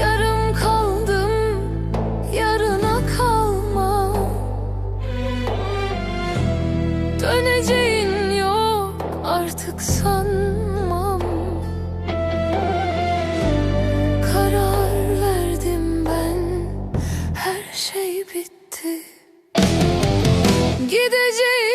Yarım kaldım yarına kalma Döneceğin yok artık sanmam. Karar verdim ben her şey bitti. Gideceğim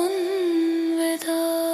son veda.